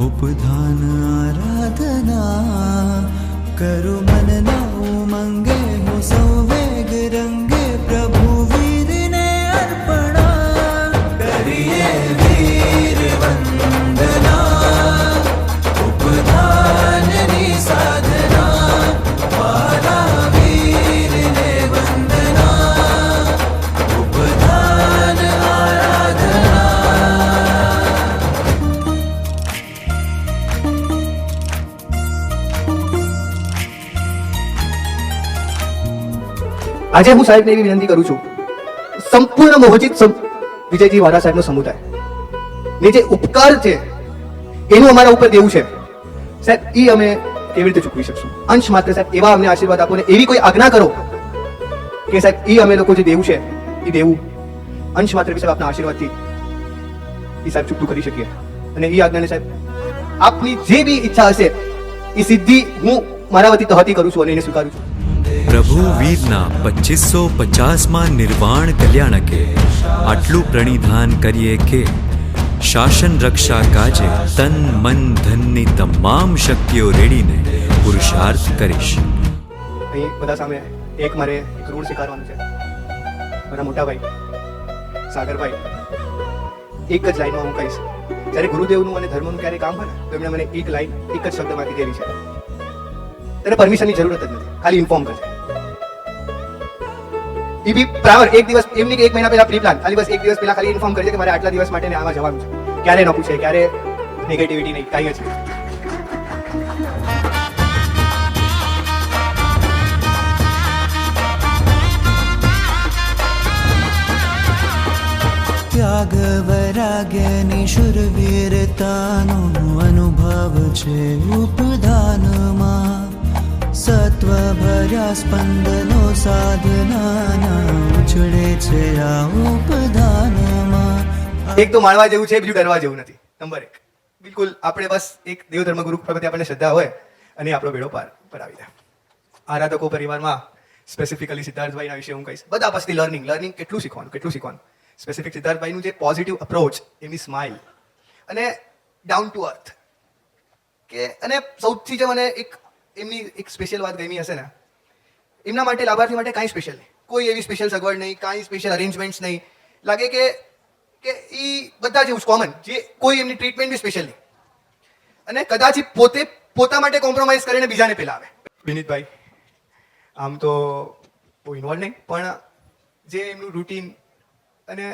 ઉપધાન આરાધના કરું મનના ઉમંગે આજે હું સાહેબને એવી વિનંતી કરું છું. સંપૂર્ણ મોહજિત વિજયજી વાડા સાહેબનો સમુદાય. ને જે ઉપકાર છે, એનું અમારા ઉપર દેવું છે. સાહેબ એ અમે કેવી રીતે ચૂકવી શકશું? અંશ માત્ર સાહેબ, એવા અમને આશીર્વાદ આપો ને એવી કોઈ આજ્ઞા કરો કે સાહેબ એ અમે લોકો જે દેવું છે એ દેવું. અંશ માત્ર સાહેબ, આપના આશીર્વાદથી એ સાહેબ ચૂકતું કરી શકીએ. અને એ આજ્ઞાને સાહેબ, આપની જે બી ઈચ્છા હશે એ સિદ્ધિ હું મારા વતી તહતી કરું છું અને એને સ્વીકારું છું. પ્રભુ વીરના પચીસો પચાસમાં નિર્વાણ કલ્યાણકે આટલું પ્રણિધાન કરીએ કે શાસન રક્ષા કાજે તન મન ધનની તમામ શક્તિઓ રેડીને પુરુષાર્થ કરીશ. અહીં બધા સામે એક મારે રૂલ સ્વીકારવાનું છે. મારા મોટાભાઈ, સાગરભાઈ, એક જ લાઈનમાં હું કહીશ. જ્યારે ગુરુદેવનું અને ધર્મનું ક્યારે કામ હોય તો એમણે મને એક લાઈન, એક જ શબ્દમાંથી કહેલી છે. ત્યારે પરમિશનની જરૂરત જ નથી. ખાલી ઇન્ફોર્મ કરશે એ બી બરાબર એક દિવસ એમની એક મહિના પહેલા પ્રી પ્લાન ખાલી બસ એક દિવસ પહેલા ખાલી ઇન્ફોર્મ કરશે કે મારે આટલા દિવસ માટે આમાં જવાનું છે. ક્યારે ન પૂછે ક્યારે નેગેટિવિટી નહીં, કાંઈ જ ત્યાગ વૈરાગ્યની શુરવીરતાનો અનુભવ છે ઉપધાનમાં. સત્વ ભર્યા સ્પંદનો સાધનાના ઉછળે છે આ ઉપદાનમાં એક તો માણવા જેવું છે, બીજું ડરવા જેવું નથી. નંબર એક. બિલકુલ આપણે બસ એક દેવ ધર્મ ગુરુ પ્રત્યે આપણને શ્રદ્ધા હોય અને આપણો વેડો પાર પર આવી જાય આરાધકો પરિવારમાં સ્પેસિફિકલી સિદ્ધાર્થભાઈના વિશે હું કહીશ. બધા પાસેથી લર્નિંગ લર્નિંગ કેટલું શીખવાનું કેટલું શીખવાનું? સ્પેસિફિક સિદ્ધાર્થભાઈનું જે પોઝિટિવ અપ્રોચ એમની સ્માઇલ અને ડાઉન ટુ અર્થ કે અને સૌથી જે મને એક એમની એક સ્પેશિયલ વાત ગમી હશે ને? એમના માટે, લાભાર્થી માટે કાંઈ સ્પેશિયલ નહીં. કોઈ એવી સ્પેશિયલ સગવડ નહીં, કાંઈ સ્પેશિયલ અરેન્જમેન્ટ્સ નહીં. લાગે કે કે એ બધા જેવું કોમન જે કોઈ એમની ટ્રીટમેન્ટ બી સ્પેશિયલ નહીં. અને કદાચ પોતે, પોતા માટે કોમ્પ્રોમાઇઝ કરીને બીજાને પેલા આવે વિનીતભાઈ, આમ તો બહુ ઇન્વોલ્વ નહીં, પણ જે એમનું રૂટીન અને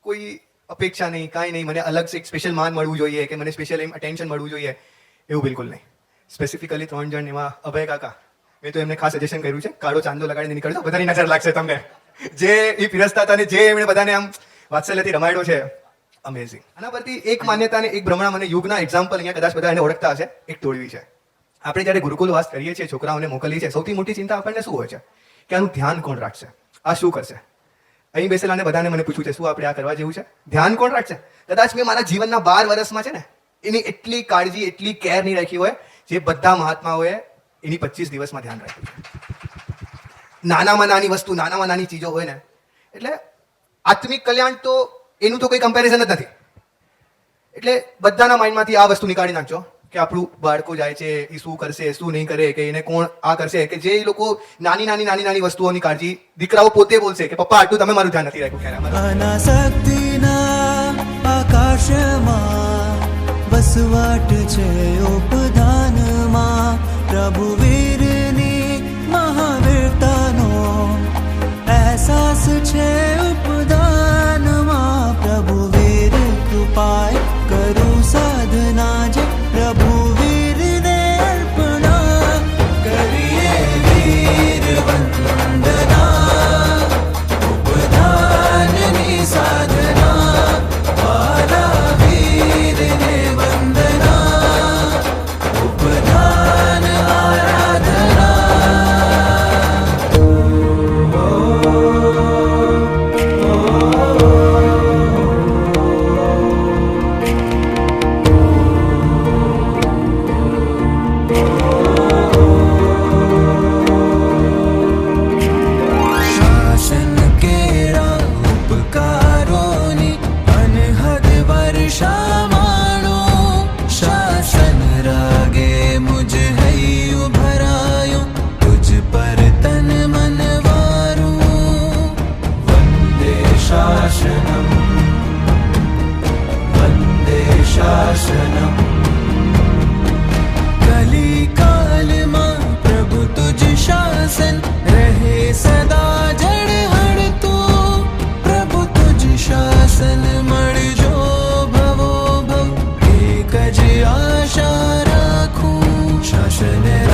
કોઈ અપેક્ષા નહીં, કાંઈ નહીં, મને અલગ એક સ્પેશિયલ માન મળવું જોઈએ કે મને સ્પેશિયલ એમ અટેન્શન મળવું જોઈએ, એવું બિલકુલ નહીં. સ્પેસિફિકલી ત્રણ જણ એમાં અભય કાકા. મેં તો એમને ખાસ સજેશન કર્યું છે, કાળો ચાંદો લગાડીને નીકળજો, બધાની નજર લાગશે તમને. જે એ પીરસતા હતા અને જે એમણે બધાને આમ વાત્સલ્યથી રમાડ્યો છે અમેઝિંગ આના પરથી એક માન્યતા અને એક ભ્રમણા મને યુગના એક્ઝામ્પલ અહીંયા કદાચ બધા એને ઓળખતા હશે, એક તોડવી છે. આપણે જ્યારે ગુરુકુલવાસ કરીએ છીએ, છોકરાઓને મોકલીએ છીએ, સૌથી મોટી ચિંતા આપણને શું હોય છે? કે આનું ધ્યાન કોણ રાખશે? આ શું કરશે? અહીં બેસેલાને બધાને મને પૂછ્યું છે, શું આપણે આ કરવા જેવું છે? ધ્યાન કોણ રાખશે? કદાચ મેં મારા જીવનના બાર વર્ષમાં છે ને, એની એટલી કાળજી, એટલી કેર નહીં રાખી હોય જે બધા મહાત્માઓએ એની પચીસ દિવસમાં ધ્યાન રાખ્યું નાનામાં નાની વસ્તુ, નાનામાં નાની ચીજો હોય ને, એટલે આત્મિક કલ્યાણ તો એનું તો કોઈ કમ્પેરિઝન જ નથી. એટલે બધાના માઇન્ડમાંથી આ વસ્તુ નીકાળી નાખજો કે આપણું બાળકો જાય છે એ શું કરશે, શું નહીં કરે, કે એને કોણ આ કરશે, કે જે લોકો નાની નાની નાની નાની વસ્તુઓની કાળજી દીકરાઓ પોતે બોલશે કે, પપ્પા, આટલું તમે મારું ધ્યાન નથી રાખ્યું આકાશમાં છે ઉપધાનમાં પ્રભુ शासन कलिकाल प्रभु तुज शासन रे सदा जड हर प्रभु तुज शासन मो भवो भवशाखु शासन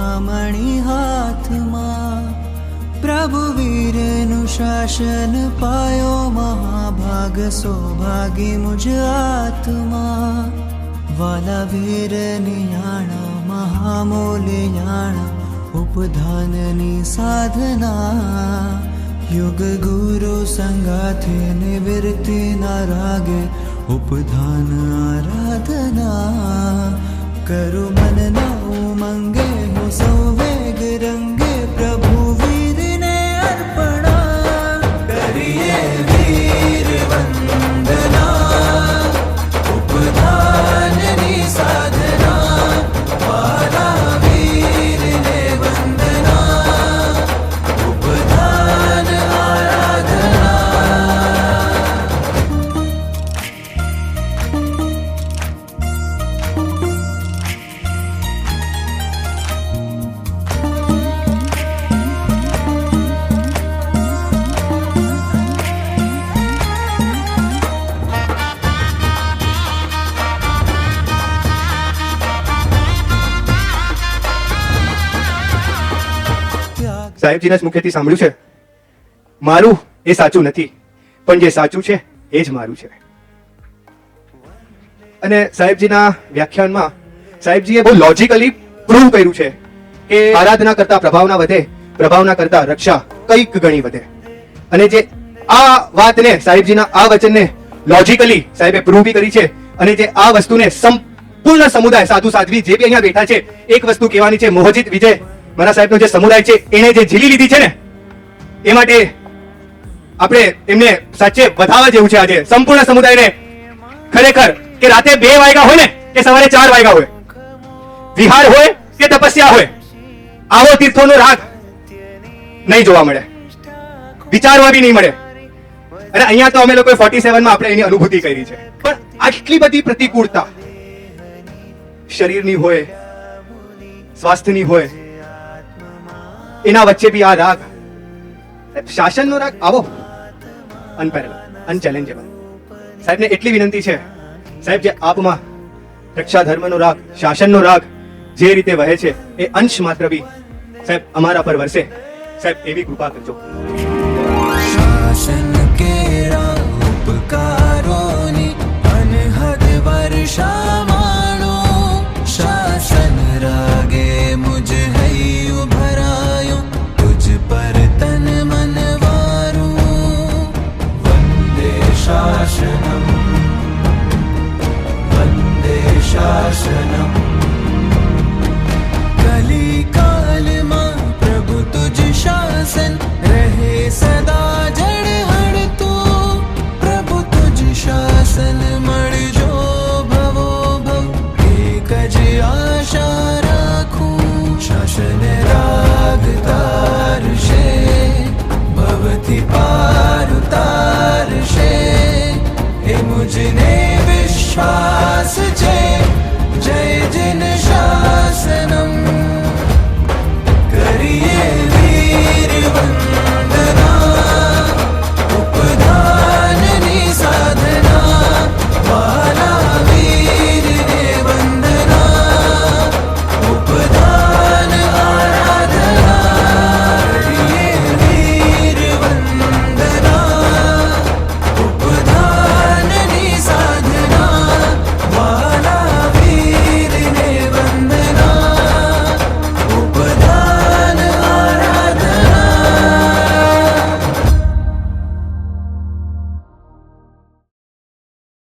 ચિંતામણી હાથમાં પ્રભુ વીરનું શાસન પાયો મહાભાગ સૌભાગી મુજ આત્મા વાલા વીર નિયાણા મહામૂલ્ય યાણા ઉપધાનની સાધના યુગ ગુરુ સંગાથે નિવૃત્તિ ના રાગે ઉપધાન આરાધના કરુ મન ના ઉમંગે હું સૌવેગ સાહેબજીના જ મુખેથી સાંભળ્યું છે. મારું એ સાચું નથી, પણ જે સાચું છે, એ જ મારું છે. અને સાહેબજીના વ્યાખ્યાનમાં સાહેબજીએ બહુ લોજિકલી પ્રૂવ કર્યું છે કે આરાધના કરતા પ્રભાવના વધે, પ્રભાવના કરતા રક્ષા કંઈક ગણી વધે. અને જે આ વાતને સાહેબજીના આ વચનને લોજિકલી સાહેબે પ્રૂવ બી કરી છે અને જે આ વસ્તુને સંપૂર્ણ સમુદાય સાધુ સાધવી જે બી અહીંયા બેઠા છે, એક વસ્તુ કહેવાની છે, મોહજીત વિજય મારા સાહેબનો જે સમુદાય છે એને જે ઝીલી લીધી છે ને, એ માટે આપણે એમને સાચે વધાવવા જેવું છે આજે. સંપૂર્ણ સમુદાયને ખરેખર કે રાતે બે વાગ્યા હોય ને, કે સવારે ચાર વાગ્યા હોય. વિહાર હોય કે તપસ્યા હોય, આવો તીર્થોનો રાગ નહીં જોવા મળે. વિચારવા બી નહીં મળે. અને અહીંયા તો અમે લોકોએ 47 માં આપણે એની અનુભૂતિ કરી છે. પણ આટલી બધી પ્રતિકૂળતા શરીરની હોય, સ્વાસ્થ્યની હોય એના વચ્ચે બી આ રાગ. શાસનનો રાગ? આવો. અનપેરેલ, અનચેલેન્જેબલ. સાહેબને એટલી વિનંતી છે, સાહેબ, જે આપમાં રક્ષા ધર્મનો રાગ, શાસનનો રાગ જે રીતે વહે છે, એ અંશ માત્ર બી સાહેબ અમારા પર વરસે. સાહેબ, એવી કૃપા કરજો. जिन्हें विश्वास जय जय जिन्हें